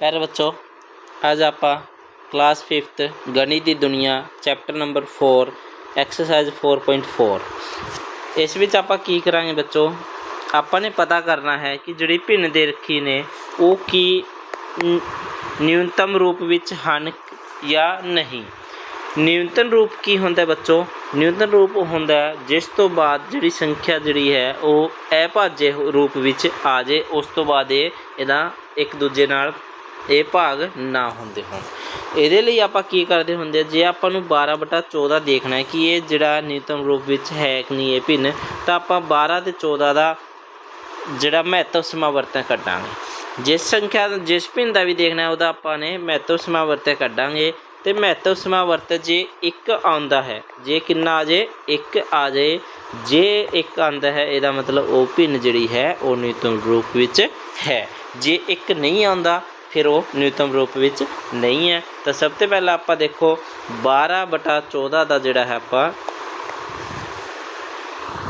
ਪਿਆਰੇ ਬੱਚੋ, ਅੱਜ ਆਪਾਂ ਕਲਾਸ 5th ਗਣਿਤ ਦੀ ਦੁਨੀਆ ਚੈਪਟਰ ਨੰਬਰ 4 ਐਕਸਰਸਾਈਜ਼ 4.4 ਇਸ ਵਿੱਚ ਆਪਾਂ ਕੀ ਕਰਾਂਗੇ ਬੱਚੋ? ਆਪਾਂ ਨੇ ਪਤਾ ਕਰਨਾ ਹੈ ਕਿ ਜਿਹੜੀ ਭਿੰਨ ਦੇ ਰੱਖੀ ਨੇ, ਉਹ ਕੀ ਨਿਊਨਤਮ ਰੂਪ ਵਿੱਚ ਹਨ ਜਾਂ ਨਹੀਂ। ਨਿਊਨਤਮ ਰੂਪ ਕੀ ਹੁੰਦਾ ਬੱਚੋ? ਨਿਊਨਤਮ ਰੂਪ ਹੁੰਦਾ ਜਿਸ ਤੋਂ ਬਾਅਦ ਜਿਹੜੀ ਸੰਖਿਆ ਜਿਹੜੀ ਹੈ, ਉਹ ਅਭਾਜ්य ਰੂਪ ਵਿੱਚ ਆ ਜੇ ਉਸ ਤੋਂ ਬਾਅਦ ਇਹ ਇਹਦਾ ਇੱਕ ਦੂਜੇ ਨਾਲ ਇਹ ਭਾਗ ਨਾ ਹੁੰਦੇ ਹੋਣ। ਇਹਦੇ ਲਈ ਆਪਾਂ ਕੀ ਕਰਦੇ ਹੁੰਦੇ ਜੇ ਆਪਾਂ ਨੂੰ 12 ਬਟਾ 14 ਦੇਖਣਾ ਹੈ ਕਿ ਇਹ ਜਿਹੜਾ ਨਿਊਨਤਮ ਰੂਪ ਵਿੱਚ ਹੈ ਕਿ ਨਹੀਂ ਇਹ ਭਿੰਨ, ਤਾਂ ਆਪਾਂ 12 ਤੇ 14 ਦਾ ਜਿਹੜਾ ਮਹੱਤਵ ਸਮਾਵਰਤਨ ਕੱਢਾਂਗੇ। ਜਿਸ ਸੰਖਿਆ, ਜਿਸ ਭਿੰਨ ਦਾ ਵੀ ਦੇਖਣਾ ਉਹਦਾ ਆਪਾਂ ਨੇ ਮਹੱਤਵ ਸਮਾਵਰਤਨ ਕੱਢਾਂਗੇ। ਤੇ ਮਹੱਤਵ ਸਮਾਵਰਤਨ ਜੇ ਇੱਕ ਆਉਂਦਾ ਹੈ, ਜੇ ਕਿੰਨਾ ਆ ਜੇ ਇੱਕ ਆ ਜਾਏ। ਜੇ ਇੱਕ ਆਉਂਦਾ ਹੈ, ਇਹਦਾ ਮਤਲਬ ਉਹ ਭਿੰਨ ਜਿਹੜੀ ਹੈ, ਉਹ ਨਿਊਨਤਮ ਰੂਪ ਵਿੱਚ ਹੈ। ਜੇ ਇੱਕ ਨਹੀਂ ਆਉਂਦਾ ਫਿਰ ਉਹ ਨਿਊਨਤਮ ਰੂਪ ਵਿੱਚ ਨਹੀਂ ਹੈ। ਤਾਂ ਸਭ ਤੋਂ ਪਹਿਲਾਂ ਆਪਾਂ ਦੇਖੋ 12 ਬਟਾ 14 ਦਾ ਜਿਹੜਾ ਹੈ ਆਪਾਂ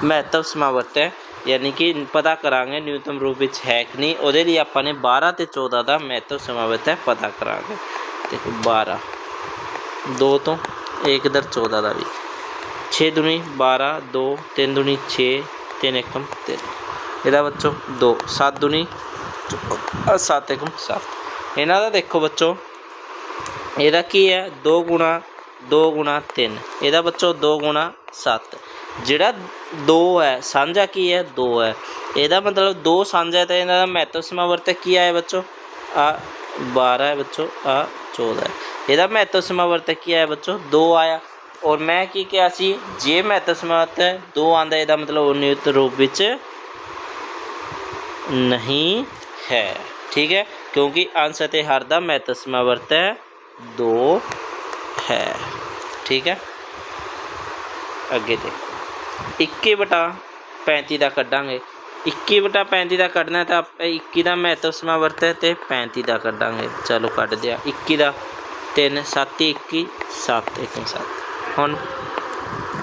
ਮਹੱਤਵ ਸਮਾਵਰਤਨ ਯਾਨੀ ਕਿ ਪਤਾ ਕਰਾਂਗੇ ਨਿਊਨਤਮ ਰੂਪ ਵਿੱਚ ਹੈ ਕਿ ਨਹੀਂ। ਉਹਦੇ ਲਈ ਆਪਾਂ ਨੇ 12 ਤੇ 14 ਦਾ ਮਹੱਤਵ ਸਮਾਵਰਤਨ ਪਤਾ ਕਰਾਂਗੇ। ਦੇਖੋ 12 2 ਤੋਂ 1 ਦਰ 14 ਦਾ ਵੀ। 6 ਦੁਨੀ 12 2 3 ਦੁਨੀ 6 3 ਏਕਮ 3 ਇਹਦਾ ਬੱਚੋ 2 7 ਦੁਨੀ 7 ਏਕਮ 7 ਇਹਨਾਂ ਦਾ ਦੇਖੋ ਬੱਚੋ, ਇਹਦਾ ਕੀ ਹੈ? 2 ਗੁਣਾ 2 ਗੁਣਾ 3 ਇਹਦਾ ਬੱਚੋ 2 ਗੁਣਾ 7 ਜਿਹੜਾ 2 ਹੈ, ਸਾਂਝਾ ਕੀ ਹੈ? 2 ਹੈ। ਇਹਦਾ ਮਤਲਬ 2 ਸਾਂਝਾ ਹੈ ਤਾਂ ਇਹਨਾਂ ਦਾ ਮਹੱਤਵ ਸਮਾਵਰਤਕ ਕੀ ਆਇਆ ਬੱਚੋ? ਆ 12 ਹੈ ਬੱਚੋ, ਆ 14 ਹੈ। ਇਹਦਾ ਮਹੱਤਵ ਸਮਾਵਰਤਕ ਕੀ ਆਇਆ ਬੱਚੋ? 2 ਆਇਆ। ਔਰ ਮੈਂ ਕੀ ਕਿਹਾ ਸੀ? ਜੇ ਮਹੱਤਵ ਸਮਾਵਰਤਕ 2 ਆਂਦਾ, ਇਹਦਾ ਮਤਲਬ ਉਹ ਨਿਯੁਕਤ ਰੂਪ ਵਿੱਚ ਨਹੀਂ ਹੈ। ਠੀਕ ਹੈ? ਕਿਉਂਕਿ ਅੰਸ਼ ਅਤੇ ਹਰ ਦਾ ਮਹੱਤਵ ਸਮਾਵਰਤਕ 2 ਹੈ। ਠੀਕ ਹੈ? ਅੱਗੇ ਦੇਖੋ 21 ਬਟਾ 35 ਦਾ ਕੱਢਾਂਗੇ। 21 ਬਟਾ 35 ਦਾ ਕੱਢਣਾ ਤਾਂ ਆਪਾਂ 21 ਦਾ ਮਹੱਤਵ ਸਮਾਵਰਤ ਹੈ ਤੇ 35 ਦਾ ਕੱਢਾਂਗੇ। ਚਲੋ ਕੱਢ ਦਿਆ 21 ਦਾ 3 7 21 7 1 7 ਹੁਣ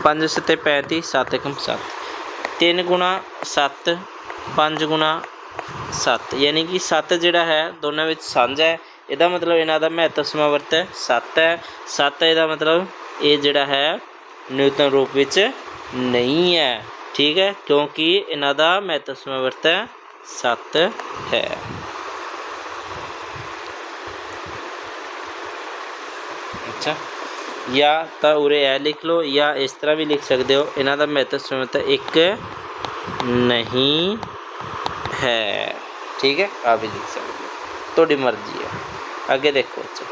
5 ਸਤੇ 35 7 1 7 3 ਗੁਣਾ 7 5 ਗੁਣਾ 7 ਯਾਨੀ ਕਿ 7 ਜਿਹੜਾ ਹੈ, ਦੋਨਾਂ ਵਿੱਚ ਸਾਂਝਾ ਹੈ। ਇਹਦਾ ਮਤਲਬ ਇਹਨਾਂ ਦਾ ਮਹੱਤਵ ਸਮਾਵਰਤ 7 ਹੈ। 7 ਇਹਦਾ ਮਤਲਬ ਇਹ ਜਿਹੜਾ ਹੈ ਨਿਊਟਨ ਰੂਪ ਵਿੱਚ ਨਹੀਂ ਹੈ। ਠੀਕ ਹੈ? ਕਿਉਂਕਿ ਇਹਨਾਂ ਦਾ ਮਹੱਤਵ ਸਮਾਵਰਤ 7 ਹੈ। ਅੱਛਾ। ਜਾਂ ਤਾਂ ਉਰੇ ਇਹ ਲਿਖ ਲਓ ਜਾਂ ਇਸ ਤਰ੍ਹਾਂ ਵੀ ਲਿਖ ਸਕਦੇ ਹੋ। ਇਹਨਾਂ ਦਾ ਮਹੱਤਵ ਸਮਾਵਰਤ 1 ਨਹੀਂ ਹੈ। ਠੀਕ ਹੈ? ਆ ਵੀ ਲਿਖ ਸਕਦੇ ਹੋ। ਤੁਹਾਡੀ ਮਰਜ਼ੀ ਹੈ। ਅੱਗੇ ਦੇਖੋ ਅੱਛਾ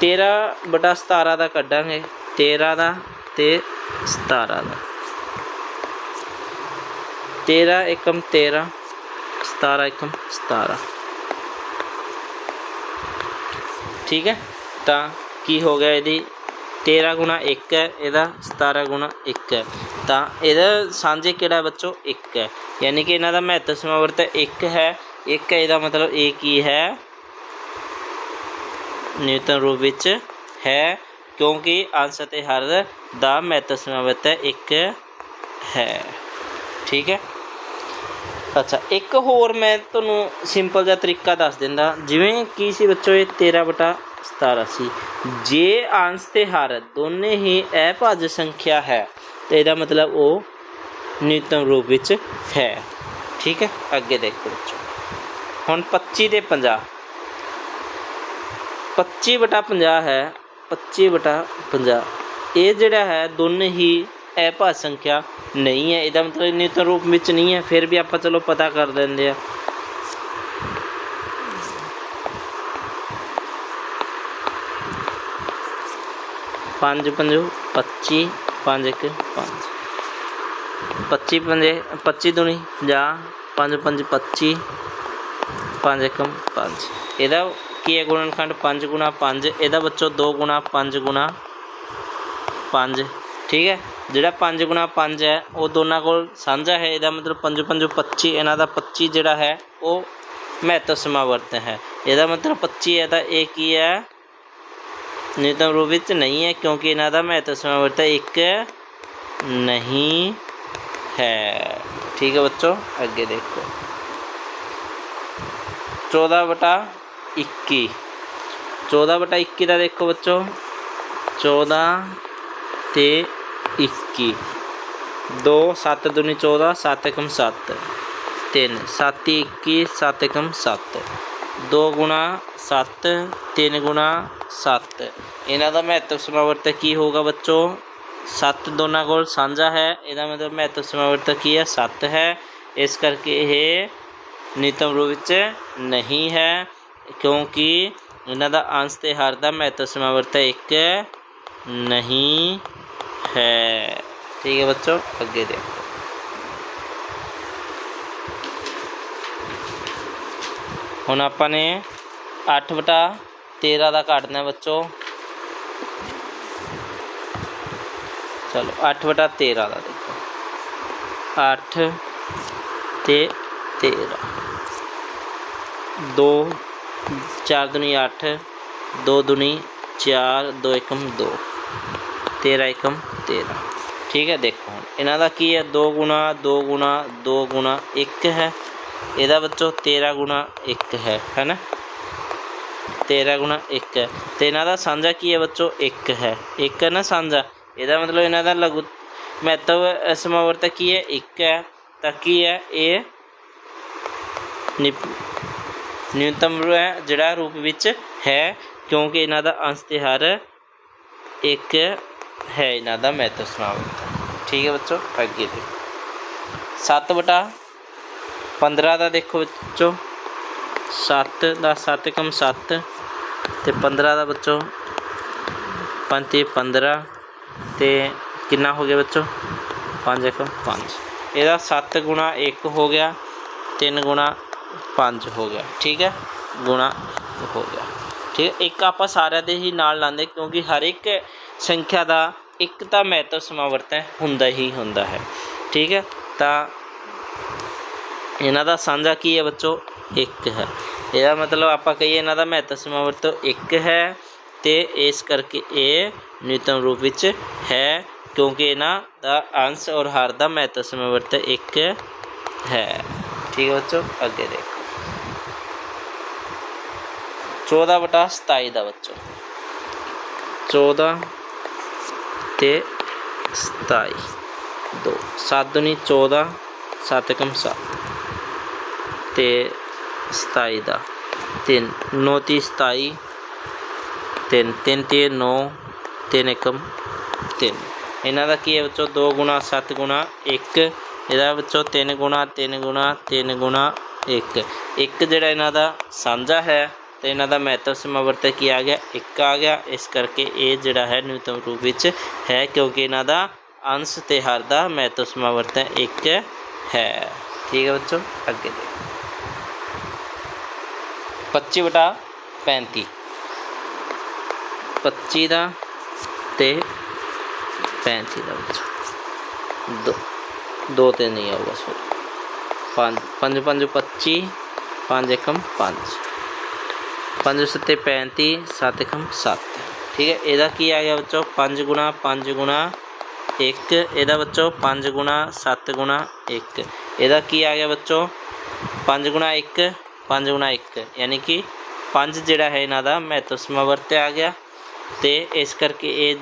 13 ਬਟਾ 17 ਦਾ ਕੱਢਾਂਗੇ। 13 ਦਾ ਤੇ 17 ਦਾ। 13 ਏਕਮ 13 17 ਏਕਮ 17 ਠੀਕ ਹੈ? ਤਾਂ ਕੀ ਹੋ ਗਿਆ ਇਹਦੀ? 13 ਗੁਣਾ 1 ਹੈ, ਇਹਦਾ 17 ਗੁਣਾ 1 ਹੈ। ਤਾਂ ਇਹਦਾ ਸਾਂਝੇ ਕਿਹੜਾ ਬੱਚੋ? 1 ਹੈ। ਯਾਨੀ ਕਿ ਇਹਨਾਂ ਦਾ ਮਹੱਤਵ ਸਮਾਵਰਤ 1 ਹੈ। 1 ਹੈ, ਇਹਦਾ ਮਤਲਬ ਇਹ ਕੀ ਹੈ? ਨਿਊਟਨ ਰੂਪ ਵਿੱਚ ਹੈ, ਕਿਉਂਕਿ ਅੰਸ਼ ਅਤੇ ਹਰ ਦਾ ਮਹੱਤਵ ਸਮਾਵਰਤ 1 ਹੈ। ਠੀਕ ਹੈ? ਅੱਛਾ, ਇੱਕ ਹੋਰ ਮੈਂ ਤੁਹਾਨੂੰ ਸਿੰਪਲ ਜਿਹਾ ਤਰੀਕਾ ਦੱਸ ਦਿੰਦਾ। ਜਿਵੇਂ ਕੀ ਸੀ ਬੱਚੋ ਇਹ 13 ਬਟਾ 17 ਸੀ। ਜੇ ਅੰਸ਼ ਤੇ ਹਰ ਦੋਨੇ ਹੀ ਅਭਾਜ ਸੰਖਿਆ ਹੈ, ਤੇ ਇਹਦਾ ਮਤਲਬ ਉਹ ਨਿਊਨਤਮ ਰੂਪ ਵਿੱਚ ਹੈ। ਠੀਕ ਹੈ? ਅੱਗੇ ਦੇਖੋ ਬੱਚੋ ਹੁਣ 25 ਤੇ 50 25 ਬਟਾ 50 ਹੈ 25 ਬਟਾ 50 ਇਹ ਜਿਹੜਾ ਹੈ, ਦੋਨੇ ਹੀ ਅਭਾਜ ਸੰਖਿਆ ਨਹੀਂ ਹੈ। ਇਹਦਾ ਮਤਲਬ ਨਿਊਨਤਮ ਰੂਪ ਵਿੱਚ ਨਹੀਂ ਹੈ, ਫਿਰ ਵੀ ਆਪਾਂ ਚਲੋ ਪਤਾ ਕਰ ਲੈਂਦੇ ਆ ਪੰਜ, ਪੰਜੋ 25 ਪੰਜ, ਇੱਕ 5 25 ਪੰਜੇ 25 ਦੁਨੀ 50 ਪੰਜ ਪੰਜ 25 ਪੰਜ ਏਕਮ 5 ਇਹਦਾ ਕੀ ਹੈ ਗੁਣਨਖੰਡ 5 ਗੁਣਾ 5 ਇਹਦਾ ਬੱਚੋ 2 ਗੁਣਾ 5 ਗੁਣਾ 5 ਠੀਕ ਹੈ? ਜਿਹੜਾ 5 ਗੁਣਾ 5 ਹੈ, ਉਹ ਦੋਨਾਂ ਕੋਲ ਸਾਂਝਾ ਹੈ। ਇਹਦਾ ਮਤਲਬ 5 5 25 ਇਹਨਾਂ ਦਾ 25 ਜਿਹੜਾ ਹੈ, ਉਹ ਮਹੱਤਵ ਸਮਾਵਰਤ ਹੈ। ਇਹਦਾ ਮਤਲਬ 25 ਹੈ ਤਾਂ ਇਹ ਕੀ ਹੈ? ਨਿਯਤਮ ਰੂਪ ਵਿੱਚ ਨਹੀਂ ਹੈ ਕਿਉਂਕਿ ਇਹਨਾਂ ਦਾ ਮਹੱਤਵ ਸਮਾਵਰਤ ਇੱਕ ਨਹੀਂ ਹੈ ਠੀਕ ਹੈ ਬੱਚੋ ਅੱਗੇ ਦੇਖੋ 14 ਬਟਾ 21 14 ਬਟਾ 21 ਦਾ ਦੇਖੋ ਬੱਚੋ 14 ਤੇ 21 2 7 ਦੁਨੀ 14 7 एकम 7 3 7 21 7 एकम 7 2 ਗੁਣਾ 7 3 ਗੁਣਾ 7 ਇਹਨਾਂ ਦਾ ਮਹੱਤਵ ਸਮਾਵਰਤ ਕੀ ਹੋਗਾ ਬੱਚੋ? 7 ਦੋਨਾਂ ਕੋਲ ਸਾਂਝਾ ਹੈ। ਇਹਦਾ ਮਤਲਬ ਮਹੱਤਵ ਸਮਾਵਰਤ ਕੀ ਹੈ? 7 ਹੈ। ਇਸ ਕਰਕੇ ਇਹ ਨਿਤਮ ਰੂਪ ਵਿੱਚ ਨਹੀਂ ਹੈ, ਕਿਉਂਕਿ ਇਹਨਾਂ ਦਾ ਅੰਸ਼ ਤੇ ਹਰ ਦਾ ਮਹੱਤਵ ਸਮਾਵਰਤ ਇੱਕ ਨਹੀਂ ਹੈ। ਠੀਕ ਹੈ ਬੱਚੋ? ਅੱਗੇ ਦੇਖੋ। ਹੁਣ ਆਪਾਂ ਨੇ 8 ਵਟਾ 13 ਦਾ ਕੱਢਣਾ ਬੱਚੋ। ਚਲੋ 8 ਵਟਾ 13 ਦਾ ਦੇਖੋ। 8 ਤੇ 13 2 4 ਦੁਨੀ 8 2 ਦੁਨੀ 4 2 ਏਕਮ 2 13 ਏਕਮ 13 ਠੀਕ ਹੈ, ਦੇਖੋ ਹੁਣ। ਇਹਨਾਂ ਦਾ ਕੀ ਹੈ? 2 ਗੁਣਾ 2 ਗੁਣਾ 2 ਗੁਣਾ 1 ਹੈ। ਇਹਦਾ ਬੱਚੋ 13 ਗੁਣਾ 1 ਹੈ, ਹੈਨਾ? 13 ਗੁਣਾ 1 ਹੈ। ਤੇ ਇਹਨਾਂ ਦਾ ਸਾਂਝਾ ਕੀ ਹੈ ਬੱਚੋ? 1 ਹੈ। 1 ਹੈ ਨਾ ਸਾਂਝਾ? ਇਹਦਾ ਮਤਲਬ ਇਹਨਾਂ ਦਾ ਲਘੂ ਮਹੱਤਵ ਸਮਾਵਰਤਕ ਕੀ ਹੈ? 1 ਹੈ। ਤਾਂ ਕੀ ਹੈ? ਇਹ ਨਿਊਨਤਮ ਹੈ, ਜਿਹੜਾ ਰੂਪ ਵਿੱਚ ਹੈ, ਕਿਉਂਕਿ ਇਹਨਾਂ ਦਾ ਅੰਸ਼ ਤੇ ਹਰ ਇੱਕ ਹੈ ਇਹਨਾਂ ਦਾ ਮਹੱਤਵ ਸਮਾਵਰਤਕ ਠੀਕ ਹੈ ਬੱਚੋ? ਅੱਗੇ ਦੇਖੋ। 7 ਬਟਾ 15 ਦਾ ਦੇਖੋ ਬੱਚੋ। 7 ਦਾ 7 ਕਮ 7 ਤੇ 15 ਦਾ ਬੱਚੋ। 5 ਤੇ 15 ਤੇ ਕਿੰਨਾ ਹੋ ਗਿਆ ਬੱਚੋ? 5 ਕਮ 5 ਇਹਦਾ 7 ਗੁਣਾ 1 ਹੋ ਗਿਆ 3 ਗੁਣਾ 5 ਹੋ ਗਿਆ, ਠੀਕ ਹੈ? ਗੁਣਾ ਹੋ ਗਿਆ, ਠੀਕ ਹੈ? ਇੱਕ ਆਪਾਂ ਸਾਰਿਆਂ ਦੇ ਹੀ ਨਾਲ ਲਾਉਂਦੇ ਕਿਉਂਕਿ ਹਰ ਇੱਕ ਸੰਖਿਆ ਦਾ ਇੱਕ ਤਾਂ ਮਹੱਤਵ ਸਮਾਵਰਤਨ ਹੁੰਦਾ ਹੀ ਹੁੰਦਾ ਹੈ, ਠੀਕ ਹੈ? ਤਾਂ ਇਹਨਾਂ ਦਾ ਸਾਂਝਾ ਕੀ ਹੈ ਬੱਚੋ? ਇੱਕ ਹੈ। ਇਹਦਾ ਮਤਲਬ ਆਪਾਂ ਕਹੀਏ ਇਹਨਾਂ ਦਾ ਮਹੱਤਵ ਵਰਤੋਂ ਇੱਕ ਹੈ ਤੇ ਇਸ ਕਰਕੇ ਇਹ ਨਿਊਤਮ ਰੂਪ ਵਿੱਚ ਹੈ ਕਿਉਂਕਿ ਇਹਨਾਂ ਦਾ ਅੰਸ਼ ਔਰ ਹਰ ਦਾ ਮਹੱਤਵ ਸਮਾਵਰਤਨ ਇੱਕ ਹੈ। ਠੀਕ ਹੈ ਬੱਚੋ? ਅੱਗੇ ਦੇਖੋ। 14 ਬਟਾ 27 ਦਾ ਬੱਚੋ। 14 ਤੇ 27 ਦੋ। 7 ਦੁਨੀ 14 7 ਕਮ 7 ਤੇ 27 ਦਾ। 3 9 ਤੀ 27 3 3 ਤੇ 9 3 ਏਕਮ 3 ਇਹਨਾਂ ਦਾ ਕੀ ਹੈ ਵਿੱਚੋਂ 2 ਗੁਣਾ 7 ਗੁਣਾ 1 ਇਹਦਾ ਵਿੱਚੋਂ 3 ਗੁਣਾ 3 ਗੁਣਾ 3 ਗੁਣਾ 1 1 ਜਿਹੜਾ ਇਹਨਾਂ ਦਾ ਸਾਂਝਾ ਹੈ ਤੇ ਇਹਨਾਂ ਦਾ ਮਹੱਤਵ ਸਮਾਵਰਤਕ ਕੀ ਆ ਗਿਆ? 1 ਆ ਗਿਆ। ਇਸ ਕਰਕੇ ਇਹ ਜਿਹੜਾ ਹੈ ਨਿਊਤਮ ਰੂਪ ਵਿੱਚ ਹੈ ਕਿਉਂਕਿ ਇਹਨਾਂ ਦਾ ਅੰਸ਼ ਤੇ ਹਰ ਦਾ ਮਹੱਤਵ ਸਮਾਵਰਤਨ 1 ਹੈ। ਠੀਕ ਹੈ ਬੱਚੋ? ਅੱਗੇ ਦੇਖੋ। 25 ਬਟਾ 35 25 ਦਾ ਤੇ 35 ਦਾ ਵਿੱਚ। ਦੋ ਦੋ ਤੇ ਨਹੀਂ ਆਊਗਾ ਸੋ ਪੰਜ ਪੰਜ ਪੰਜ 25 ਪੰਜ ਏਕਮ 5 ਪੰਜ ਸੱਤੇ 35 7 ਏਕਮ 7 ਠੀਕ ਹੈ, ਇਹਦਾ ਕੀ ਆ ਗਿਆ ਬੱਚੋ 5 ਗੁਣਾ 5 ਗੁਣਾ 1 ਇਹਦਾ ਬੱਚੋ 5 ਗੁਣਾ 7 ਗੁਣਾ 1 ਇਹਦਾ ਕੀ ਆ ਗਿਆ ਬੱਚੋ 5 ਗੁਣਾ 1 5 ਗੁਣਾ 1 ਯਾਨੀ ਕਿ 5 ਜਿਹੜਾ ਹੈ ਇਹਨਾਂ ਦਾ ਮਹੱਤਵ ਸਮਾਵਰਤ ਆ ਗਿਆ ਤੇ ਇਸ ਕਰਕੇ ਇਹ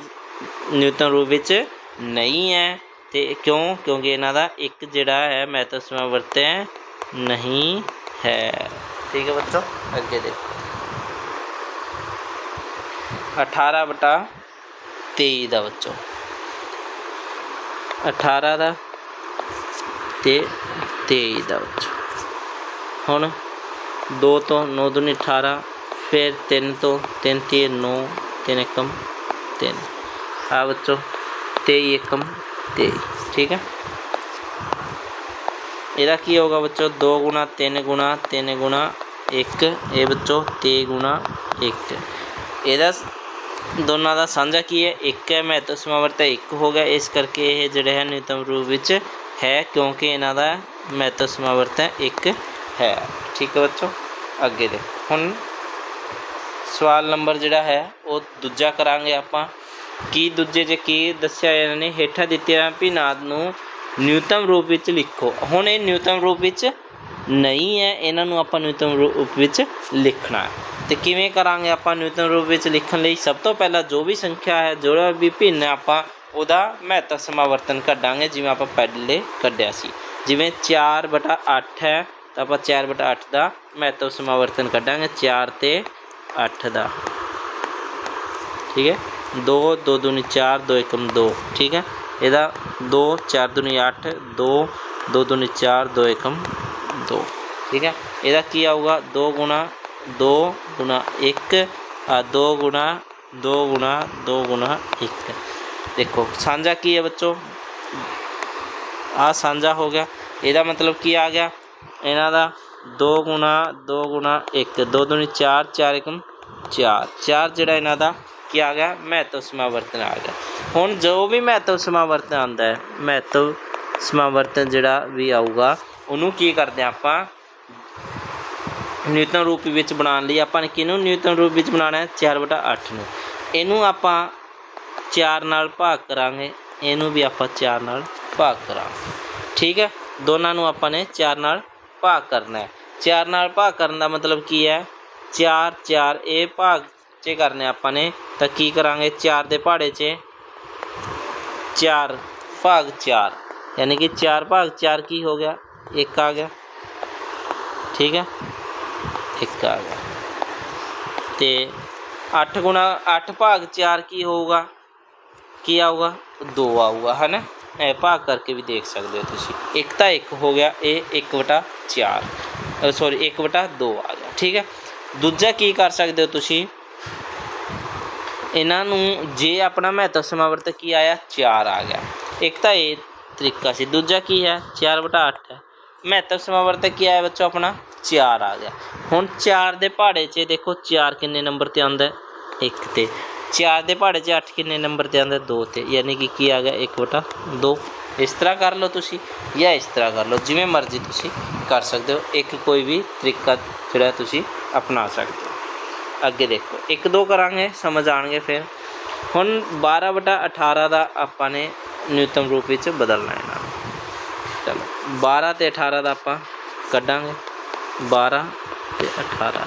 ਨਿਊਟਨ ਰੂਪ ਵਿੱਚ ਨਹੀਂ ਹੈ ਤੇ ਕਿਉਂ? ਕਿਉਂਕਿ ਇਹਨਾਂ ਦਾ ਇੱਕ ਜਿਹੜਾ ਹੈ ਮਹੱਤਵ ਸਮਾਵਰਤ ਨਹੀਂ ਹੈ। ਠੀਕ ਹੈ ਬੱਚੋ, ਅੱਗੇ ਦੇਖੋ। 18 ਬਟਾ 23 ਦਾ ਬੱਚੋ। 18 ਦਾ ਤੇ 23 ਦਾ ਬੱਚੋ। ਹੁਣ 2 ਤੋਂ 9 ਦੁਨੀ 18 ਫਿਰ 3 ਤੋਂ 3 ਤੇ 9 3 ਏਕਮ 3 ਆ ਬੱਚੋ 23 ਏਕਮ 23 ਠੀਕ ਹੈ? ਇਹਦਾ ਕੀ ਹੋਗਾ ਬੱਚੋ? 2 ਗੁਣਾ 3 ਗੁਣਾ 3 ਗੁਣਾ 1 ਇਹ ਬੱਚੋ 23 ਗੁਣਾ 1 ਇਹਦਾ ਦੋਨਾਂ ਦਾ ਸਾਂਝਾ ਕੀ ਹੈ? ਇੱਕ ਹੈ ਮਹੱਤਵ ਸਮਾਵਰਤ ਇੱਕ ਹੋ ਗਿਆ। ਇਸ ਕਰਕੇ ਇਹ ਜਿਹੜਾ ਹੈ ਨਿਊਤਮ ਰੂਪ ਵਿੱਚ ਹੈ, ਕਿਉਂਕਿ ਇਹਨਾਂ ਦਾ ਮਹੱਤਵ ਸਮਾਵਰਤ ਇੱਕ ਹੈ। ਠੀਕ ਹੈ ਬੱਚੋ? ਅੱਗੇ ਦੇ। ਹੁਣ ਸਵਾਲ ਨੰਬਰ ਜਿਹੜਾ ਹੈ, ਉਹ ਦੂਜਾ ਕਰਾਂਗੇ ਆਪਾਂ। ਕੀ ਦੂਜੇ 'ਚ ਕੀ ਦੱਸਿਆ ਇਹਨਾਂ ਨੇ, ਹੇਠਾਂ ਦਿੱਤੀਆਂ ਵੀ ਨੂੰ ਨਿਊਤਮ ਰੂਪ ਵਿੱਚ ਲਿਖੋ। ਹੁਣ ਇਹ ਨਿਊਤਮ ਰੂਪ ਵਿੱਚ ਨਹੀਂ ਹੈ, ਇਹਨਾਂ ਨੂੰ ਆਪਾਂ ਨਿਊਤਮ ਰੂਪ ਵਿੱਚ ਲਿਖਣਾ ਹੈ। ਤੇ ਕਿਵੇਂ ਕਰਾਂਗੇ ਆਪਾਂ ਨਿਊਟਨ ਰੂਪ ਵਿੱਚ ਲਿਖਣ ਲਈ? ਸਭ ਤੋਂ ਪਹਿਲਾਂ ਜੋ ਵੀ ਸੰਖਿਆ ਹੈ ਜਿਹੜਾ ਵੀ ਭਿੰਨ ਹੈ, ਆਪਾਂ ਉਹਦਾ ਮਹੱਤਵ ਸਮਾਵਰਤਨ ਕੱਢਾਂਗੇ, ਜਿਵੇਂ ਆਪਾਂ ਪਹਿਲੇ ਕੱਢਿਆ ਸੀ। ਜਿਵੇਂ 4 ਬਟਾ 8 ਹੈ ਤਾਂ ਆਪਾਂ 4 ਬਟਾ 8 ਦਾ ਮਹੱਤਵ ਸਮਾਵਰਤਨ ਕੱਢਾਂਗੇ 4 ਤੇ 8 ਦਾ। ਠੀਕ ਹੈ? 2 2 ਦੂਣੀ 4 2 ਏਕਮ 2 ਠੀਕ ਹੈ? ਇਹਦਾ 2 4 ਦੂਣੀ 8 2 2 ਦੂਣੀ 4 2 ਏਕਮ 2 ਠੀਕ ਹੈ? ਇਹਦਾ ਕੀ ਆਊਗਾ? 2 ਗੁਣਾ 2 ਗੁਣਾ 1 ਆ 2 ਗੁਣਾ 2 ਗੁਣਾ 2 ਗੁਣਾ 1 ਦੇਖੋ, ਸਾਂਝਾ ਕੀ ਹੈ ਬੱਚੋ? ਆ ਸਾਂਝਾ ਹੋ ਗਿਆ। ਇਹਦਾ ਮਤਲਬ ਕੀ ਆ ਗਿਆ? ਇਹਨਾਂ ਦਾ 2 ਗੁਣਾ 2 ਗੁਣਾ 1 2 ਦੂਣੀ 4 4 ਏਕਮ 4 4 ਜਿਹੜਾ ਇਹਨਾਂ ਦਾ ਕੀ ਆ ਗਿਆ? ਮਹੱਤਵ ਸਮਾਵਰਤਨ ਆ ਗਿਆ। ਹੁਣ ਜੋ ਵੀ ਮਹੱਤਵ ਸਮਾਵਰਤਨ ਆਉਂਦਾ ਹੈ, ਮਹੱਤਵ ਸਮਾਵਰਤਨ ਜਿਹੜਾ ਵੀ ਆਊਗਾ, ਉਹਨੂੰ ਕੀ ਕਰਦੇ ਹਾਂ ਆਪਾਂ? ਨਿਊਟਨ ਰੂਪ ਵਿੱਚ ਬਣਾਉਣ ਲਈ ਆਪਾਂ ਨੇ ਕਿਹਨੂੰ ਨਿਊਟਨ ਰੂਪ ਵਿੱਚ ਬਣਾਉਣਾ ਹੈ? 4/8 ਨੂੰ। ਇਹਨੂੰ ਆਪਾਂ 4 ਨਾਲ ਭਾਗ ਕਰਾਂਗੇ। ਇਹਨੂੰ ਵੀ ਆਪਾਂ 4 ਨਾਲ ਭਾਗ ਕਰਾਂਗੇ। ਠੀਕ ਹੈ? ਦੋਨਾਂ ਨੂੰ ਆਪਾਂ ਨੇ 4 ਨਾਲ ਭਾਗ ਕਰਨਾ ਹੈ 4 ਨਾਲ ਭਾਗ ਕਰਨ ਦਾ ਮਤਲਬ ਕੀ ਹੈ 4 4 ਇਹ ਭਾਗ 'ਚ ਕਰਨੇ ਆਪਾਂ ਨੇ ਤਾਂ ਕੀ ਕਰਾਂਗੇ 4 ਦੇ ਪਹਾੜੇ 'ਚ 4 ਭਾਗ 4 ਯਾਨੀ ਕਿ 4 ਭਾਗ 4 ਕੀ ਹੋ ਗਿਆ 1 ਆ ਗਿਆ ਠੀਕ ਹੈ 1 ਆ ਗਿਆ ਤੇ 8 ਗੁਣਾ 8 ਭਾਗ 4 ਕੀ ਹੋਊਗਾ ਕੀ ਆਊਗਾ 2 ਆਊਗਾ ਹੈ ਨਾ ਇਹ ਭਾਗ ਕਰਕੇ ਵੀ ਦੇਖ ਸਕਦੇ ਹੋ ਤੁਸੀਂ ਇੱਕ ਤਾਂ 1 ਹੋ ਗਿਆ ਇਹ 1 ਵਟਾ 4 ਸੌਰੀ 1 ਵਟਾ 2 ਆ ਗਿਆ। ਠੀਕ ਹੈ? ਦੂਜਾ ਕੀ ਕਰ ਸਕਦੇ ਹੋ ਤੁਸੀਂ? ਇਹਨਾਂ ਨੂੰ ਜੇ ਆਪਣਾ ਮਹੱਤਵ ਸਮਾਵਰਤ ਕੀ ਆਇਆ? 4 ਆ ਗਿਆ। ਇੱਕ ਤਾਂ ਇਹ ਤਰੀਕਾ ਸੀ। ਦੂਜਾ ਕੀ ਹੈ? 4 ਬਟਾ 8 ਹੈ। ਮਹੱਤਵ ਸਮਾਵਰਤ ਕੀ ਆਇਆ ਬੱਚੋ ਆਪਣਾ? 4 ਆ ਗਿਆ। ਹੁਣ 4 ਦੇ ਪਹਾੜੇ 'ਚ ਦੇਖੋ 4 ਕਿੰਨੇ ਨੰਬਰ ਤੇ ਆਉਂਦਾ 1 ਤੇ। 4 ਦੇ ਪਹਾੜੇ 'ਚ 8 ਕਿੰਨੇ ਨੰਬਰ ਤੇ ਆਉਂਦਾ 2 ਤੇ। ਯਾਨੀ ਕਿ ਕੀ ਆ ਗਿਆ? 1 ਬਟਾ 2 ਇਸ ਤਰ੍ਹਾਂ ਕਰ ਲਓ ਤੁਸੀਂ ਜਾਂ ਇਸ ਤਰ੍ਹਾਂ ਕਰ ਲਓ, ਜਿਵੇਂ ਮਰਜ਼ੀ ਤੁਸੀਂ ਕਰ ਸਕਦੇ ਹੋ। ਇੱਕ ਕੋਈ ਵੀ ਤਰੀਕਾ ਜਿਹੜਾ ਤੁਸੀਂ ਅਪਣਾ ਸਕਦੇ ਹੋ। ਅੱਗੇ ਦੇਖੋ, ਇੱਕ ਦੋ ਕਰਾਂਗੇ, ਸਮਝ ਆਣਗੇ ਫਿਰ। ਹੁਣ 12 ਬਟਾ 18 ਦਾ ਆਪਾਂ ਨੇ ਨਿਊਤਮ ਰੂਪ ਵਿੱਚ ਬਦਲਣਾ ਹੈ ਨਾਲ ਚਲੋ 12 ਤੇ 18 ਦਾ ਆਪਾਂ ਕੱਢਾਂਗੇ। 12 ਤੇ 18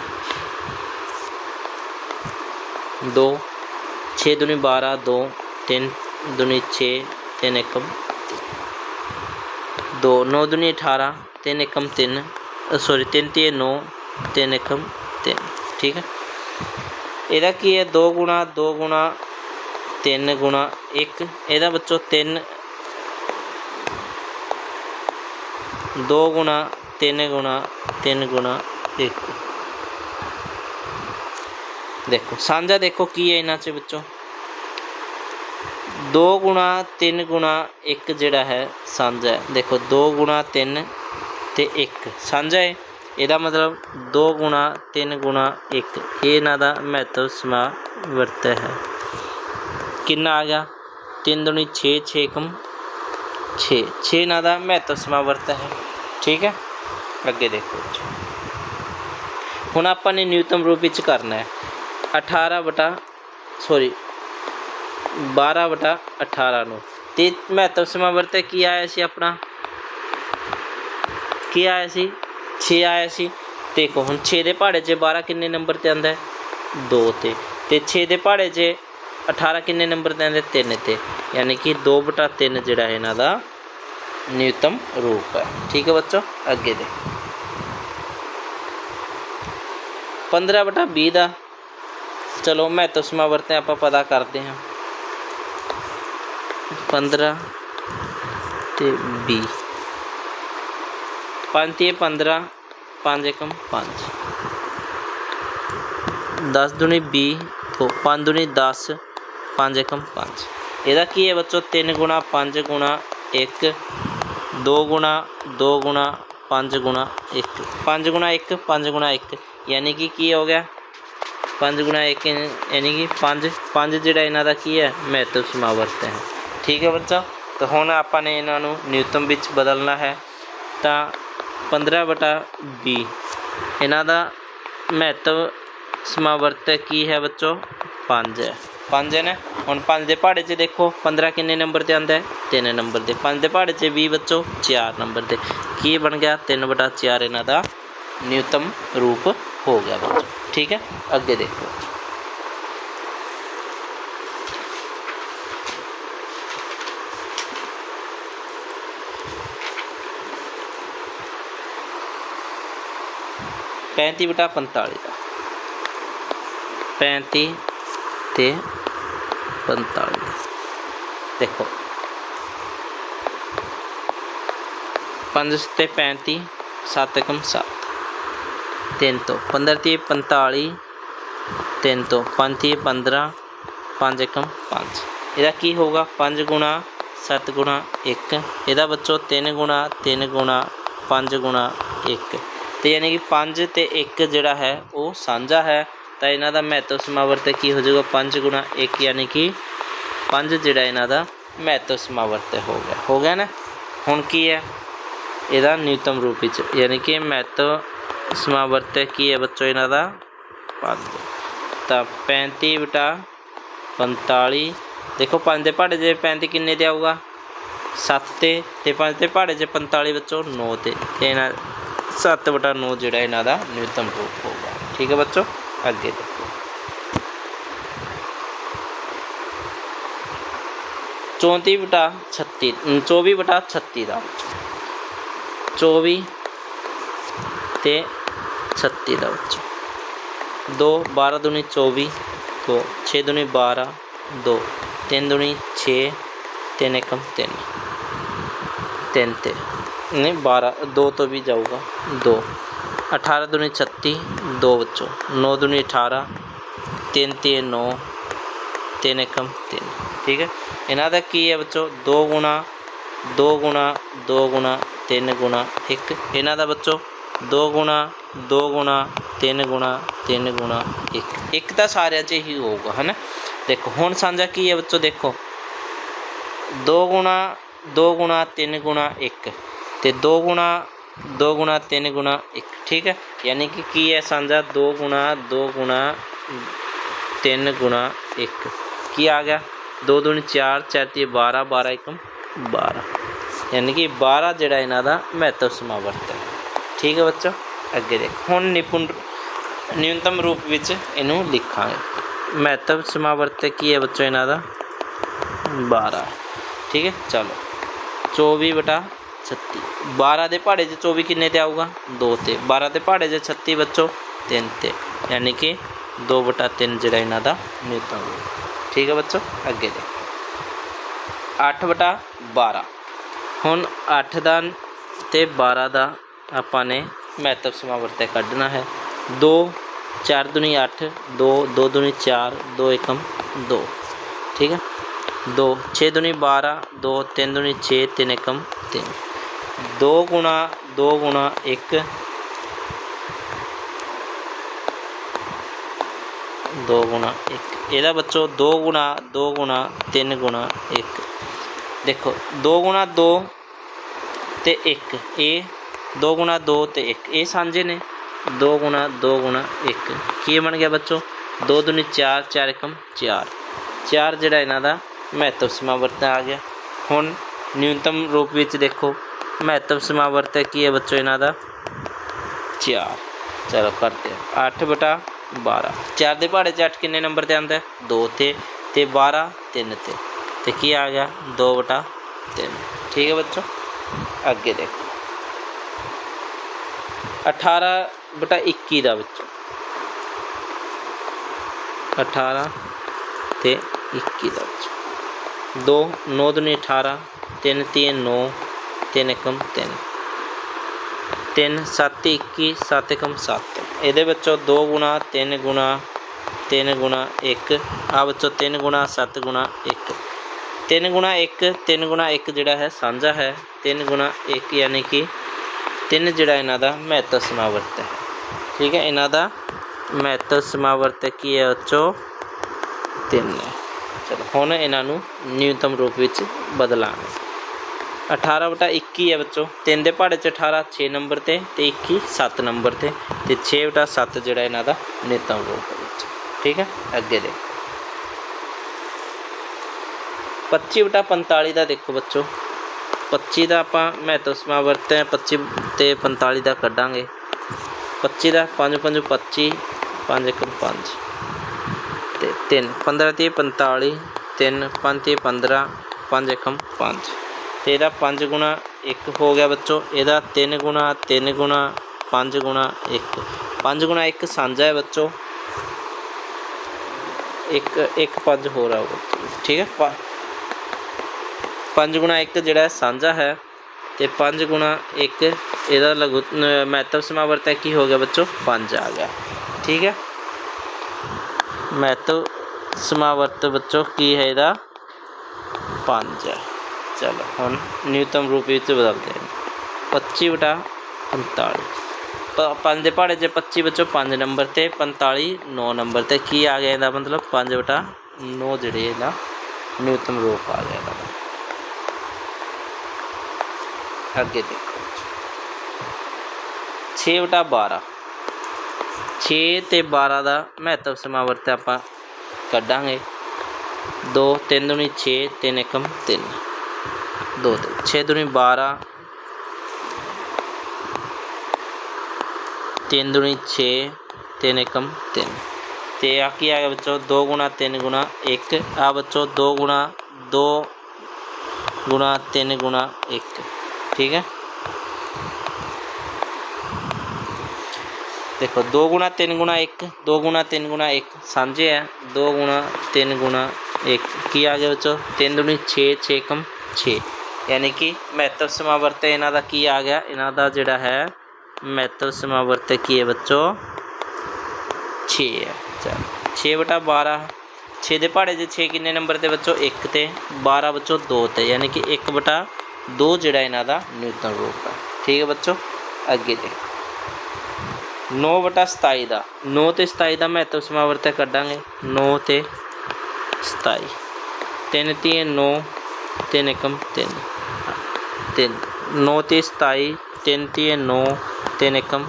2 6 ਦੁਨੀ 12 2 3 ਦੁਨੀ 6 3 1 ਦੋ, ਨੌ ਦੁਨੀ 18 ਤਿੰਨ ਇੱਕਮ ਤਿੰਨ ਸੌਰੀ ਤਿੰਨ ਤੇ ਨੌ, ਤਿੰਨ ਇੱਕਮ ਤਿੰਨ, ਠੀਕ ਹੈ? ਇਹਦਾ ਕੀ ਹੈ? 2 ਗੁਣਾ 2 ਗੁਣਾ 3 ਗੁਣਾ 1 ਇਹਦਾ ਬੱਚੋ 3 2 ਗੁਣਾ 3 ਗੁਣਾ 3 ਗੁਣਾ 1 ਦੇਖੋ, ਸਾਂਝਾ ਦੇਖੋ ਕੀ ਹੈ ਇਹਨਾਂ ਚ ਵਿੱਚੋਂ। 2 ਗੁਣਾ 3 ਗੁਣਾ 1 ਜਿਹੜਾ ਹੈ ਸਾਂਝਾ ਹੈ। ਦੇਖੋ 2 ਗੁਣਾ 3 ਤੇ 1 ਸਾਂਝਾ ਹੈ। ਇਹਦਾ ਮਤਲਬ 2 ਗੁਣਾ 3 ਗੁਣਾ 1 ਇਹ ਇਹਨਾਂ ਦਾ ਮਹੱਤਵ ਸਮਾ ਵਰਤ ਹੈ। ਕਿੰਨਾ ਆ ਗਿਆ? 3 ਦੁਨੀ 6 6 ਕਮ 6 6 ਇਹਨਾਂ ਦਾ ਮਹੱਤਵ ਸਮਾ ਵਰਤ ਹੈ। ਠੀਕ ਹੈ? ਅੱਗੇ ਦੇਖੋ। ਹੁਣ ਆਪਾਂ ਨੇ ਨਿਊਟਨ ਰੂਪ ਵਿੱਚ ਕਰਨਾ ਹੈ। 18 ਬਟਾ ਸੌਰੀ 12 ਬਟਾ 18 ਨੂੰ ਤੇ ਮਹੱਤਵ ਸਮਾਂ ਵਰਤ ਕੀ ਆਇਆ ਸੀ ਆਪਣਾ ਕੀ ਆਇਆ ਸੀ 6 ਆਇਆ ਸੀ ਦੇਖੋ ਹੁਣ 6 ਦੇ ਪਹਾੜੇ 'ਚ 12 ਕਿੰਨੇ ਨੰਬਰ ਤੇ ਆਂਦਾ ਹੈ 2 ਤੇ ਤੇ 6 ਦੇ ਪਹਾੜੇ 'ਚ 18 ਕਿੰਨੇ ਨੰਬਰ ਤੇ ਆਂਦਾ 3 ਤੇ ਯਾਨੀ ਕਿ 2 ਬਟਾ 3 ਜਿਹੜਾ ਇਹਨਾਂ ਦਾ ਨਿਊਤਮ ਰੂਪ ਹੈ ਠੀਕ ਹੈ ਬੱਚੋ ਅੱਗੇ ਦੇ 15 ਬਟਾ 20 ਦਾ ਚਲੋ ਮਹੱਤਵ ਸਮਾਵਰਤੇ ਆਪਾਂ ਪਤਾ ਕਰਦੇ ਹਾਂ 15 ਤੇ 20 5 ਤੇ 15 5 1 5 10 ਦੁਨੀ 20 ਤੋਂ 5 ਦੁਨੀ 10 5 1 5 ਇਹਦਾ ਕੀ ਹੈ ਬੱਚੋ? 3 ਗੁਣਾ 5 ਗੁਣਾ 1 2 ਗੁਣਾ 2 ਗੁਣਾ 5 ਗੁਣਾ 1 5 ਗੁਣਾ 1 5 ਗੁਣਾ 1 ਯਾਨੀ ਕਿ ਕੀ ਹੋ ਗਿਆ? 5 ਗੁਣਾ 1 ਯਾਨੀ ਕਿ 5 5 ਜਿਹੜਾ ਇਹਨਾਂ ਦਾ ਕੀ ਹੈ? ਮਹੱਤਵ ਸਮਾਵਰਤ ਹੈ। ਠੀਕ ਹੈ ਬੱਚਾ। ਤਾਂ ਹੁਣ ਆਪਾਂ ਨੇ ਇਹਨਾਂ ਨੂੰ ਨਿਊਟਨ ਵਿੱਚ ਬਦਲਣਾ ਹੈ। ਤਾਂ 15 ਬਟਾ 20 ਇਹਨਾਂ ਦਾ ਮਹੱਤਵ ਸਮਾਵਰਤ ਕੀ ਹੈ ਬੱਚੋ? 5 ਹੈ। 5 ਹੈ ਨਾ? ਹੁਣ 5 ਦੇ ਪਹਾੜੇ 'ਚ ਦੇਖੋ 15 ਕਿੰਨੇ ਨੰਬਰ ਤੇ ਆਂਦਾ ਹੈ? 3 ਨੰਬਰ ਤੇ 5 ਦੇ ਪਹਾੜੇ 'ਚ 20 ਬੱਚੋ 4 ਨੰਬਰ ਤੇ ਕੀ ਬਣ ਗਿਆ? 3 ਬਟਾ 4 ਇਹਨਾਂ ਦਾ ਨਿਊਤਮ ਰੂਪ ਹੋ ਗਿਆ ਬੱਚੋ। ਠੀਕ ਹੈ? ਅੱਗੇ ਦੇਖੋ। ਪੈਂਤੀ ਬਟਾ 45 ਦਾ 35 ਤੇ 45 ਦੇਖੋ। 5 ਤੇ 35 7 ਕਮ 7 3 ਤੋਂ 15 ਤੇ 45 3 ਤੋਂ 5 ਤੇ 15 5 ਕਮ 5 ਇਹਦਾ ਕੀ ਹੋਊਗਾ? 5 ਗੁਣਾ 7 ਗੁਣਾ 1 ਇਹਦਾ ਬੱਚੋ 3 ਗੁਣਾ 3 ਗੁਣਾ 5 ਗੁਣਾ 1 ਤੇ ਯਾਨੀ ਕਿ 5 ਤੇ 1 ਜਿਹੜਾ ਹੈ, ਉਹ ਸਾਂਝਾ ਹੈ। ਤਾਂ ਇਹਨਾਂ ਦਾ ਮਹੱਤਵ ਸਮਾਵਰਤ ਕੀ ਹੋ ਜਾਊਗਾ? 5 ਗੁਣਾ 1 ਯਾਨੀ ਕਿ 5 ਜਿਹੜਾ ਇਹਨਾਂ ਦਾ ਮਹੱਤਵ ਸਮਾਵਰਤ ਹੋ ਗਿਆ। ਹੋ ਗਿਆ ਨਾ? ਹੁਣ ਕੀ ਹੈ? ਇਹਦਾ ਨਿਊਤਮ ਰੂਪ ਵਿੱਚ ਯਾਨੀ ਕਿ ਮਹੱਤਵ ਸਮਾਵਰਤ ਕੀ ਹੈ ਬੱਚੋ ਇਹਨਾਂ ਦਾ? 5 ਤਾਂ 35 ਬਟਾ 45 ਦੇਖੋ 5 ਦੇ ਪਹਾੜੇ ਜੇ 35 ਕਿੰਨੇ ਤੇ ਆਊਗਾ? 7 ਤੇ। ਤੇ 5 ਦੇ ਪਹਾੜੇ 'ਚ 45 ਵਿੱਚੋਂ 9 ਤੇ। ਤੇ ਇਹਨਾਂ सात बटा नौ जोड़ा इन्हों न्यूनतम रूप होगा ठीक है बच्चों आगे देखो चौंती बटा छत्ती चौबी बटा छत्ती का चौबी तो छत्ती का बच्चों दो बारह दूनी चौबी दो छः दूनी बारह दो तीन दूनी छः तीन एकम तीन तीन तीन ਨਹੀਂ 12 2 ਤੋਂ ਵੀ ਜਾਊਗਾ 2 18 ਦੁਨੀ 36 2 ਬੱਚੋ 9 ਦੁਨੀ 18 3 ਤੇ 9 3 एकम 3 ਠੀਕ ਹੈ ਇਹਨਾਂ ਦਾ ਕੀ ਹੈ ਬੱਚੋ 2 ਗੁਣਾ 2 ਗੁਣਾ 2 ਗੁਣਾ 3 ਗੁਣਾ 1 ਇਹਨਾਂ ਦਾ ਬੱਚੋ 2 ਗੁਣਾ 2 ਗੁਣਾ 3 ਗੁਣਾ 3 ਗੁਣਾ 1 ਇੱਕ ਤਾਂ ਸਾਰਿਆਂ 'ਚ ਹੀ ਹੋਊਗਾ ਹਨਾ ਦੇਖੋ ਹੁਣ ਸਾਂਝਾ ਕੀ ਹੈ ਬੱਚੋ ਦੇਖੋ 2 ਗੁਣਾ 2 ਗੁਣਾ 3 ਗੁਣਾ 1 ਤੇ 2 ਗੁਣਾ 2 ਗੁਣਾ 3 ਗੁਣਾ 1 ਠੀਕ ਹੈ? ਯਾਨੀ ਕਿ ਕੀ ਹੈ ਸਾਂਝਾ? 2 ਗੁਣਾ 2 ਗੁਣਾ 3 ਗੁਣਾ 1 ਕੀ ਆ ਗਿਆ? 2 2 4 4 3 12 12 1 12 ਯਾਨੀ ਕਿ 12 ਜਿਹੜਾ ਇਹਨਾਂ ਦਾ ਮਹੱਤਵ ਸਮਾਵਰਤ ਹੈ। ਠੀਕ ਹੈ ਬੱਚੋ? ਅੱਗੇ ਦੇਖ। ਹੁਣ ਨਿਪੁੰਨ ਨਿਊਨਤਮ ਰੂਪ ਵਿੱਚ ਇਹਨੂੰ ਲਿਖਾਂਗੇ। ਮਹੱਤਵ ਸਮਾਵਰਤ ਕੀ ਹੈ ਬੱਚੋ ਇਹਨਾਂ ਦਾ? 12 ਠੀਕ ਹੈ? ਚਲੋ। 24 ਬਟਾ 36 12 ਦੇ ਪਹਾੜੇ 'ਚ 24 ਕਿੰਨੇ ਤੇ ਆਊਗਾ? 2 ਤੇ। 12 ਦੇ ਪਹਾੜੇ 'ਚ 36 ਬੱਚੋ 3 ਤੇ। ਯਾਨੀ ਕਿ 2/3 ਜਿਹੜਾ ਇਹਨਾਂ ਦਾ ਮਿਲਦਾ ਹੋਊਗਾ। ਠੀਕ ਹੈ ਬੱਚੋ? ਅੱਗੇ ਦੇ 8/12 ਹੁਣ 8 ਦਾ ਤੇ 12 ਦਾ ਆਪਾਂ ਨੇ ਮਹੱਤਵ ਸਮਾਵਰਤਕ ਕੱਢਣਾ ਹੈ। 2 4 ਦੁਨੀ 8 2 2 ਦੁਨੀ 4 2 1 2 ਠੀਕ ਹੈ? 2 6 ਦੁਨੀ 12 2 3 ਦੁਨੀ 6 3 1 3 ਦੋ ਗੁਣਾ ਦੋ ਗੁਣਾ 1 2 ਗੁਣਾ ਇੱਕ। ਇਹਦਾ ਬੱਚੋ ਦੋ ਗੁਣਾ ਦੋ ਗੁਣਾ, ਤਿੰਨ ਗੁਣਾ ਇੱਕ। ਦੇਖੋ, ਦੋ ਗੁਣਾ ਦੋ ਤੇ ਇੱਕ। ਇਹ ਦੋ ਗੁਣਾ ਦੋ ਤੇ ਇੱਕ। ਇਹ ਸਾਂਝੇ ਨੇ। ਦੋ ਗੁਣਾ ਦੋ ਗੁਣਾ ਇੱਕ। ਕੀ ਬਣ ਗਿਆ ਬੱਚੋ? 2 2 4 4 1 4 4 ਜਿਹੜਾ ਇਹਨਾਂ ਦਾ ਮਹੱਤਵ ਸੀਮਾ ਵਰਤਨ ਆ ਗਿਆ। ਹੁਣ ਨਿਊਨਤਮ ਰੂਪ ਵਿੱਚ ਦੇਖੋ। ਮਹੱਤਵ ਸਮਾਵਰਤ ਕੀ ਹੈ ਬੱਚੋ ਇਹਨਾਂ ਦਾ? 4 ਚਲੋ ਕਰਦੇ ਹਾਂ। 8 ਬਟਾ 12 4 ਦੇ ਪਹਾੜੇ 'ਚ 8 ਕਿੰਨੇ ਨੰਬਰ ਤੇ ਆਉਂਦਾ 2 ਤੇ ਤੇ 12 3 ਤੇ। ਤੇ ਕੀ ਆ ਗਿਆ? 2 ਬਟਾ 3 ਠੀਕ ਹੈ ਬੱਚੋ? ਅੱਗੇ ਦੇਖੋ। 18 ਬਟਾ 21 ਦਾ ਬੱਚੋ। 18 ਤੇ 21 ਦਾ ਬੱਚੋ। 2 9 ਦੁਨੀ 18 3 3 9 3 ਕਮ 3 3 7 21 7 ਕਮ 7 ਇਹਦੇ ਵਿੱਚੋਂ 2 ਗੁਣਾ 3 ਗੁਣਾ 3 ਗੁਣਾ 1 ਆ ਵਿੱਚੋਂ 3 ਗੁਣਾ 7 ਗੁਣਾ 1 3 ਗੁਣਾ 1 3 ਗੁਣਾ 1 ਜਿਹੜਾ ਹੈ ਸਾਂਝਾ ਹੈ। 3 ਗੁਣਾ 1 ਯਾਨੀ ਕਿ 3 ਜਿਹੜਾ ਇਹਨਾਂ ਦਾ ਮਹੱਤਵ ਸਮਾਵਰਤ ਹੈ। ਠੀਕ ਹੈ, ਇਹਨਾਂ ਦਾ ਮਹੱਤਵ ਸਮਾਵਰਤ ਕੀ ਹੈ ਉੱਚੋ 3 ਚਲੋ, ਹੁਣ ਇਹਨਾਂ ਨੂੰ ਨਿਊਨਤਮ ਰੂਪ ਵਿੱਚ ਬਦਲਾਂਗੇ। 18 ਬਟਾ 21 ਹੈ ਬੱਚੋ 3 ਦੇ ਪਹਾੜੇ 'ਚ 18 6 ਨੰਬਰ ਤੇ ਤੇ 21 7 ਨੰਬਰ ਤੇ ਤੇ 6 ਬਟਾ 7 ਜਿਹੜਾ ਇਹਨਾਂ ਦਾ ਨੇਤਾ ਰੂਪ ਠੀਕ ਹੈ ਅੱਗੇ ਦੇਖੋ 25 ਬਟਾ 45 ਦਾ ਦੇਖੋ ਬੱਚੋ 25 ਦਾ ਆਪਾਂ ਮਹੱਤਵ ਸਮਾਵਰਤ ਹੈ 25 ਤੇ 45 ਦਾ ਕੱਢਾਂਗੇ 25 ਦਾ 5 5 25 5 1 5 ਤੇ 3 15 30 45 3 5 30 15 5 1 5 ਤੇ ਇਹਦਾ 5 ਗੁਣਾ 1 ਹੋ ਗਿਆ ਬੱਚੋ। ਇਹਦਾ 3 ਗੁਣਾ 3 ਗੁਣਾ 5 ਗੁਣਾ 1 5 ਗੁਣਾ 1 ਸਾਂਝਾ ਹੈ ਬੱਚੋ। ਇੱਕ ਇੱਕ 5 ਹੋਰ ਆਊਗਾ। ਠੀਕ ਹੈ? 5 ਗੁਣਾ 1 ਜਿਹੜਾ ਸਾਂਝਾ ਹੈ ਤੇ 5 ਗੁਣਾ 1 ਇਹਦਾ ਲਘੂ ਮਹੱਤਵ ਸਮਾਵਰਤ ਹੈ। ਕੀ ਹੋ ਗਿਆ ਬੱਚੋ? 5 ਆ ਗਿਆ। ਠੀਕ ਹੈ? ਮਹੱਤਵ ਸਮਾਵਰਤ ਬੱਚੋ ਕੀ ਹੈ ਇਹਦਾ? 5 ਹੈ। ਚਲੋ, ਹੁਣ ਨਿਊਤਮ ਰੂਪ ਵਿੱਚ ਬਦਲਦੇ ਹਾਂ। 25 ਬਟਾ 45 ਪੰਜ ਦੇ ਪਹਾੜੇ 'ਚ 25 ਵਿੱਚੋਂ 5 ਨੰਬਰ ਤੇ 45 9 ਨੰਬਰ ਤੇ ਕੀ ਆ ਗਿਆ ਇਹਦਾ ਮਤਲਬ? 5 ਬਟਾ 9 ਜਿਹੜੇ ਇਹਦਾ ਨਿਊਤਮ ਰੂਪ ਆ ਗਿਆ ਇਹਦਾ। ਅੱਗੇ ਦੇਖੋ। 6 ਬਟਾ 12 6 ਤੇ 12 ਦਾ ਮਹੱਤਵ ਸਮਾਵਰਤ ਆਪਾਂ ਕੱਢਾਂਗੇ। 2 3 ਦੁਨੀ 6 3 ਏਕਮ 3 2 ਤੇ 6 ਦੁਨੀ 12 3 ਦੁਨੀ 6 3 ਏਕਮ 3 ਤੇ ਆ ਕੀ ਆ ਗਿਆ ਬੱਚੋ? 2 ਗੁਣਾ 3 ਗੁਣਾ 1 ਆ ਬੱਚੋ 2 ਗੁਣਾ 2 ਗੁਣਾ 3 ਗੁਣਾ 1 ਠੀਕ ਹੈ? ਦੇਖੋ 2 ਗੁਣਾ 3 ਗੁਣਾ 1 2 ਗੁਣਾ 3 ਗੁਣਾ 1 ਸਾਂਝੇ ਹੈ। 2 ਗੁਣਾ 3 ਗੁਣਾ 1 ਕੀ ਆ ਗਿਆ ਬੱਚੋ? 3 ਦੁਨੀ 6 6 ਕਮ 6 ਯਾਨੀ ਕਿ ਮਹੱਤਵ ਸਮਾਵਰਤ ਇਹਨਾਂ ਦਾ ਕੀ ਆ ਗਿਆ? ਇਹਨਾਂ ਦਾ ਜਿਹੜਾ ਹੈ, ਮਹੱਤਵ ਸਮਾਵਰਤ ਕੀ ਹੈ ਬੱਚੋ? 6 ਹੈ। ਚਲ 6 ਬਟਾ 12 6 ਦੇ ਪਹਾੜੇ 'ਚ 6 ਕਿੰਨੇ ਨੰਬਰ ਤੇ ਬੱਚੋ? 1 ਤੇ। 12 ਬੱਚੋ 2 ਤੇ। ਯਾਨੀ ਕਿ 1 ਬਟਾ 2 ਜਿਹੜਾ ਇਹਨਾਂ ਦਾ ਨਿਊਟਨ ਰੂਪ ਹੈ। ਠੀਕ ਹੈ ਬੱਚੋ? ਅੱਗੇ ਦੇਖੋ। 9 ਬਟਾ 27 ਦਾ। 9 ਤੇ 27 ਦਾ ਮਹੱਤਵ ਸਮਾਵਰਤ ਕੱਢਾਂਗੇ। 9 ਤੇ 27 3 ਤੀਏ 9 3 ਏਕਮ 3 3 9 ਤੇ 27 3 ਤੀਏ 9 3 ਏਕਮ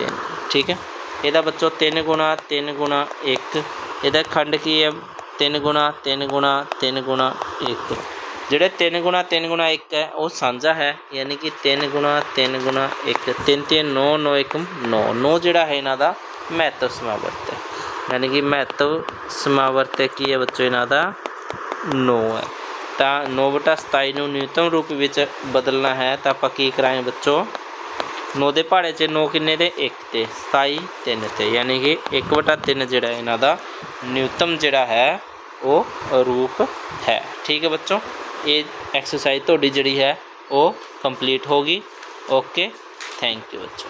3 ਠੀਕ ਹੈ? ਇਹਦਾ ਬੱਚੋ 3 ਗੁਣਾ 3 ਗੁਣਾ 1 ਇਹਦਾ ਖੰਡ ਕੀ ਹੈ? 3 ਗੁਣਾ 3 ਗੁਣਾ 3 ਗੁਣਾ 1 ਜਿਹੜੇ 3 ਗੁਣਾ 3 ਗੁਣਾ 1 ਹੈ, ਉਹ ਸਾਂਝਾ ਹੈ, ਯਾਨੀ ਕਿ 3 ਗੁਣਾ 3 ਗੁਣਾ 1 3 ਤੇ 9 9 1 9 9 ਜਿਹੜਾ ਹੈ ਇਹਨਾਂ ਦਾ ਮਹੱਤਵ ਸਮਾਵਰਤ ਹੈ। ਯਾਨੀ ਕਿ ਮਹੱਤਵ ਸਮਾਵਰਤ ਕੀ ਹੈ ਬੱਚੋ ਇਹਨਾਂ ਦਾ? 9 ਹੈ। ਤਾਂ 9 ਬਟਾ 27 ਨੂੰ ਨਿਊਨਤਮ ਰੂਪ ਵਿੱਚ ਬਦਲਣਾ ਹੈ, ਤਾਂ ਆਪਾਂ ਕੀ ਕਰਾਂਗੇ ਬੱਚੋ? 9 ਦੇ ਪਹਾੜੇ 'ਚ 9 ਕਿੰਨੇ ਤੇ 1 ਤੇ 27 3 ਤੇ, ਯਾਨੀ ਕਿ 1 ਬਟਾ 3 ਜਿਹੜਾ ਇਹਨਾਂ ਦਾ ਨਿਊਨਤਮ ਜਿਹੜਾ ਹੈ, ਉਹ ਰੂਪ ਹੈ। ਠੀਕ ਹੈ ਬੱਚੋ? ਇਹ ਐਕਸਰਸਾਈਜ਼ ਤੁਹਾਡੀ ਜਿਹੜੀ ਹੈ, ਉਹ ਕੰਪਲੀਟ ਹੋ ਗਈ। ਓਕੇ ਥੈਂਕ ਯੂ ਬੱਚੋ।